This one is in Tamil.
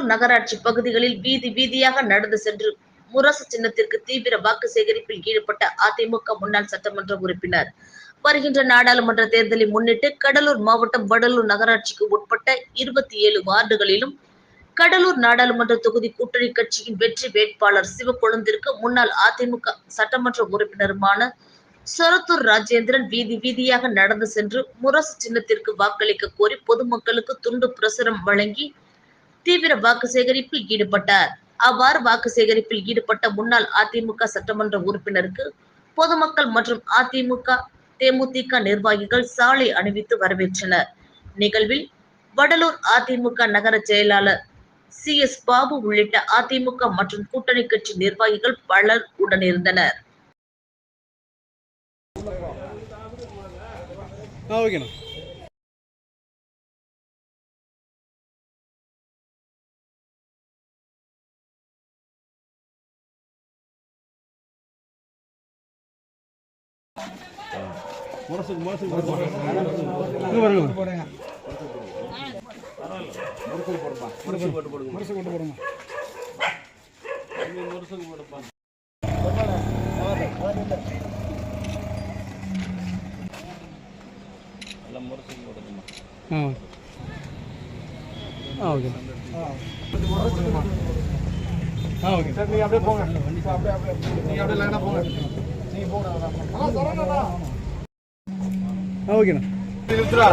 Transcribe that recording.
வடலூர் நகராட்சி பகுதிகளில் வீதி வீதியாக நடந்து சென்று முரசு சின்னத்திற்கு தீவிர வாக்கு சேகரிப்பில் ஈடுபட்ட அதிமுக முன்னாள் சட்டமன்ற உறுப்பினர். வருகின்ற நாடாளுமன்ற தேர்தலை முன்னிட்டு கடலூர் மாவட்டம் வடலூர் நகராட்சிக்கு உட்பட்ட இருபத்தி ஏழு வார்டுகளிலும் கடலூர் நாடாளுமன்ற தொகுதி கூட்டணி கட்சியின் வெற்றி வேட்பாளர் சிவக்கொழுந்திற்கு முன்னாள் அதிமுக சட்டமன்ற உறுப்பினருமான சொரத்தூர் ராஜேந்திரன் வீதி வீதியாக நடந்து சென்று முரசு சின்னத்திற்கு வாக்களிக்க கோரி பொதுமக்களுக்கு துண்டு பிரசுரம் வழங்கி தீவிர வாக்கு சேகரிப்பில் ஈடுபட்டார். அவ்வாறு வாக்கு சேகரிப்பில் ஈடுபட்ட முன்னாள் அதிமுக சட்டமன்ற உறுப்பினருக்கு பொதுமக்கள் மற்றும் அதிமுக தேமுதிக நிர்வாகிகள் சாலை அணிவித்து வரவேற்றனர். நிகழ்வில் வடலூர் அதிமுக நகர செயலாளர் சி. எஸ். பாபு உள்ளிட்ட அதிமுக மற்றும் கூட்டணி கட்சி நிர்வாகிகள் பலர் உடனிருந்தனர். ஓகேண்ணா. முரசுக்கு முரசுக்கு இங்கே பாருங்க முரசு போட்டு போடுங்க. முரசு போட்டு போடுங்க. ஆ. ஆ ஓகே. ஆ ஓகே. சார் நீங்க அப்படியே போங்க. அப்படியே அப்படியே நீங்க அப்படியே லைனா போங்க. நீங்க போங்க. ஓகேண்ணா நிறுத்துறா